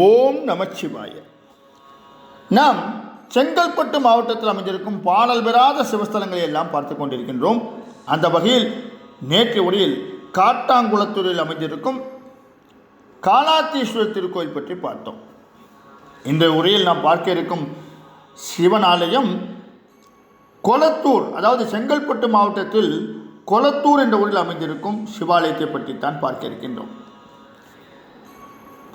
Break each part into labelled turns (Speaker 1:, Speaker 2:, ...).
Speaker 1: ஓம் நமச்சிவாய. நாம் செங்கல்பட்டு மாவட்டத்தில் அமைந்திருக்கும் பாடல் பெறாத சிவஸ்தலங்களை எல்லாம் பார்த்து கொண்டிருக்கின்றோம். அந்த வகையில் நேற்று உரையில் காட்டாங்குளத்தூரில் அமைந்திருக்கும் காலாத்தீஸ்வரர் திருக்கோயில் பற்றி பார்த்தோம். இந்த உரையில் நாம் பார்க்க இருக்கும் சிவன் ஆலயம் கொளத்தூர் அதாவது செங்கல்பட்டு மாவட்டத்தில் கொளத்தூர் என்ற ஊரில் அமைந்திருக்கும் சிவாலயத்தை பற்றித்தான் பார்க்க இருக்கின்றோம்.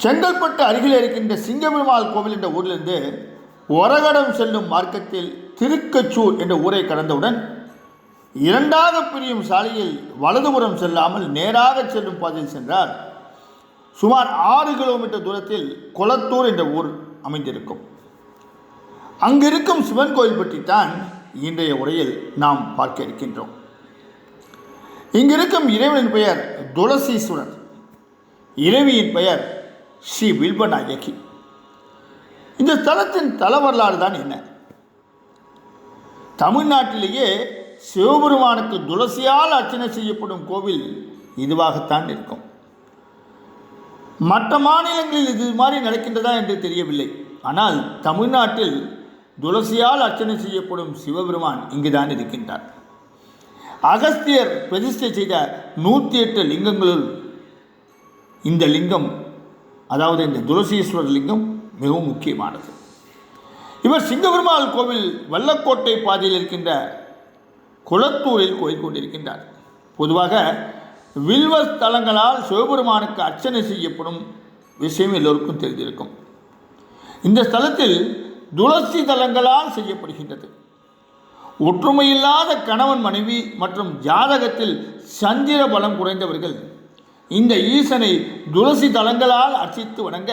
Speaker 1: செங்கல்பட்டு அருகில் இருக்கின்ற சிங்கபெருமாள் கோவில் என்ற ஊரிலிருந்து ஒரகடம் செல்லும் மார்க்கத்தில் திருக்கச்சூர் என்ற ஊரை கடந்தவுடன் இரண்டாக பிரியும் சாலையில் வலதுபுறம் செல்லாமல் நேராக செல்லும் பாதையில் சென்றால் சுமார் ஆறு கிலோமீட்டர் தூரத்தில் கொளத்தூர் என்ற ஊர் அமைந்திருக்கும். அங்கிருக்கும் சிவன் கோயில் தான் இன்றைய உரையில் நாம் பார்க்க இருக்கின்றோம். இங்கிருக்கும் இறைவனின் பெயர் துளசீஸ்வரர். இறைவியின் பெயர் ஸ்ரீ வில்வநாயகி இந்த ஸ்தலத்தின் தல வரலாறு தான் என்ன? தமிழ்நாட்டிலேயே சிவபெருமானுக்கு துளசியால் அர்ச்சனை செய்யப்படும் கோவில் இதுவாகத்தான் இருக்கும். மற்ற மாநிலங்களில் இது மாதிரி நடக்கின்றதா என்று தெரியவில்லை. ஆனால் தமிழ்நாட்டில் துளசியால் அர்ச்சனை செய்யப்படும் சிவபெருமான் இங்குதான் இருக்கின்றார். அகஸ்தியர் பிரதிஷ்டை செய்த நூற்றி எட்டு லிங்கங்களுள் இந்த லிங்கம் அதாவது இந்த துளசீஸ்வரர் லிங்கம் மிகவும் முக்கியமானது. இவர் சிங்கபெருமாள் கோவில் வல்லக்கோட்டை பாதையில் இருக்கின்ற குளத்தூரில் கோயில் கொண்டிருக்கின்றார் பொதுவாக வில்வஸ்தலங்களால் சிவபெருமானுக்கு அர்ச்சனை செய்யப்படும் விஷயம் எல்லோருக்கும் தெரிந்திருக்கும். இந்த ஸ்தலத்தில் துளசி தலங்களால் செய்யப்படுகின்றது. ஒற்றுமையில்லாத கணவன் மனைவி மற்றும் ஜாதகத்தில் சந்திர பலம் குறைந்தவர்கள் இந்த ஈசனை துளசி தலங்களால் அர்ச்சித்து வணங்க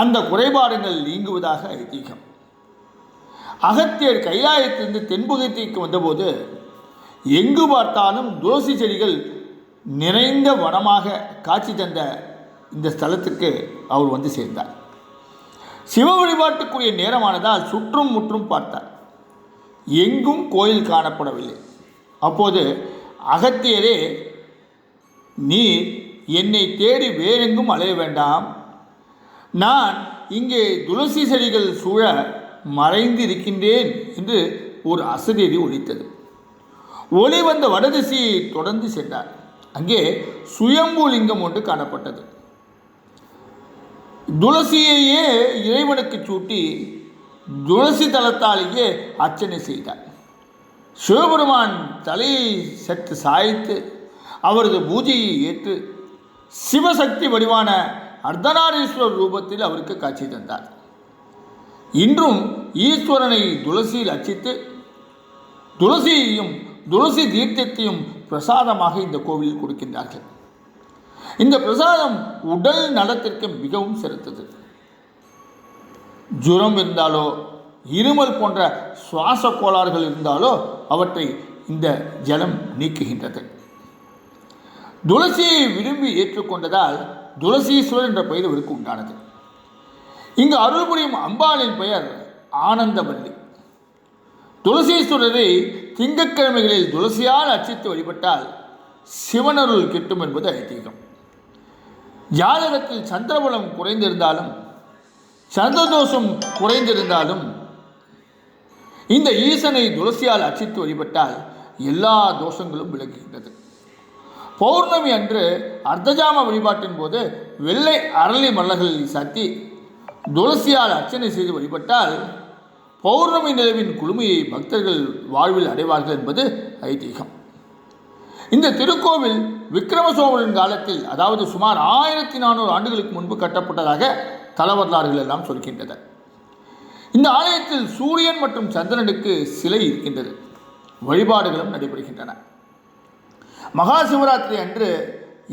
Speaker 1: அந்த குறைபாடுகள் நீங்குவதாக ஐதீகம். அகத்தியர் கைலாயத்திலிருந்து தென்புகத்திற்கு வந்தபோது எங்கு பார்த்தாலும் துளசி செடிகள் நிறைந்த வனமாக காட்சி தந்த இந்த ஸ்தலத்துக்கு அவர் வந்து சேர்ந்தார். சிவ வழிபாட்டுக்குரிய நேரமானதால் சுற்றும் முற்றும் பார்த்தார். எங்கும் கோயில் காணப்படவில்லை. அப்போது அகத்தியரே நீர் என்னை தேடி வேறெங்கும் அலைய வேண்டாம். நான் இங்கே துளசி செடிகள் சூழ மறைந்து இருக்கின்றேன் என்று ஒரு அசதேதி ஒழித்தது. ஒளி வந்த வடதிசையை தொடர்ந்து சென்றார். அங்கே சுயம்பு லிங்கம் ஒன்று காணப்பட்டது. துளசியையே இறைவனுக்கு சூட்டி துளசி தளத்தாலேயே அர்ச்சனை செய்தார். சிவபெருமான் தலையை சற்று சாய்த்து அவரது பூஜையை ஏற்று சிவசக்தி வடிவான அர்த்தநாரீஸ்வரர் ரூபத்தில் அவருக்கு காட்சி தந்தார். இன்றும் ஈஸ்வரனை துளசியில் அச்சித்து துளசியையும் துளசி தீர்த்தத்தையும் பிரசாதமாக இந்த கோவிலில் கொடுக்கின்றார்கள். இந்த பிரசாதம் உடல் நலத்திற்கு மிகவும் சிறந்தது. ஜுரம் இருந்தாலோ இருமல் போன்ற சுவாச கோளாறுகள் இருந்தாலோ அவற்றை இந்த ஜலம் நீக்குகின்றது. துளசியை விரும்பி ஏற்றுக்கொண்டதால் துளசீஸ்வரர் என்ற பெயர் இவருக்கு உண்டானது. இங்கு அருள் புரியும் அம்பாளின் பெயர் ஆனந்தவல்லி. துளசீஸ்வரரை திங்கட்கிழமைகளில் துளசியால் அர்ச்சித்து வழிபட்டால் சிவனருள் கிட்டும் என்பது ஐதீகம். ஜாதகத்தில் சந்திரபலம் குறைந்திருந்தாலும் சந்திரதோஷம் குறைந்திருந்தாலும் இந்த ஈசனை துளசியால் அர்ச்சித்து வழிபட்டால் எல்லா தோஷங்களும் விலகுகின்றது. பௌர்ணமி அன்று அர்த்தஜாம வழிபாட்டின் போது வெள்ளை அரளி மலர்களில் சாத்தி துளசியால் அர்ச்சனை செய்து வழிபட்டால் பௌர்ணமி நிலவின் குழுமையை பக்தர்கள் வாழ்வில் அடைவார்கள் என்பது ஐதீகம். இந்த திருக்கோவில் விக்ரமசோழன் காலத்தில் அதாவது சுமார் ஆயிரத்தி நானூறு ஆண்டுகளுக்கு முன்பு கட்டப்பட்டதாக தலவரலாறுகள் எல்லாம் சொல்கின்றன. இந்த ஆலயத்தில் சூரியன் மற்றும் சந்திரனுக்கு சிலை இருக்கின்றது. வழிபாடுகளும் நடைபெறுகின்றன. மகா சிவராத்திரி அன்று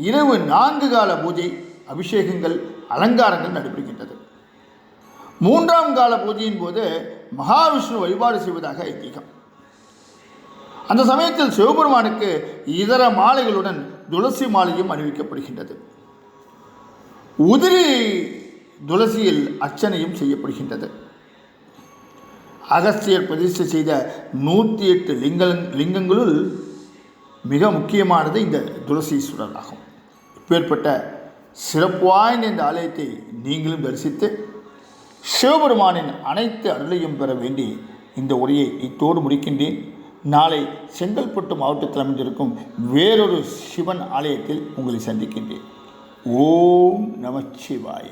Speaker 1: இரவு நான்கு கால பூஜை அபிஷேகங்கள் அலங்காரங்கள் நடைபெறுகின்றது. மூன்றாம் கால பூஜையின் போது மகாவிஷ்ணு வழிபாடு செய்வதாக ஐதீகம். அந்த சமயத்தில் சிவபெருமானுக்கு இதர மாலைகளுடன் துளசி மாலையும் அணிவிக்கப்படுகின்றது உதிரி துளசியில் அர்ச்சனையும் செய்யப்படுகின்றது. அகஸ்தியர் பிரதிஷ்டை செய்த நூற்றி எட்டு லிங்க லிங்கங்களுள் மிக முக்கியமானது இந்த துளசீஸ்வரர் ஆகும் இப்பேற்பட்ட சிறப்பு வாய்ந்த இந்த ஆலயத்தை நீங்களும் தரிசித்து சிவபெருமானின் அனைத்து அருளையும் பெற வேண்டி இந்த உரையை இத்தோடு முடிக்கின்றேன். நாளை செங்கல்பட்டு மாவட்டத்தில் அமைந்திருக்கும் வேறொரு சிவன் ஆலயத்தில் உங்களை சந்திக்கின்றேன். ஓம் நமச்சிவாய.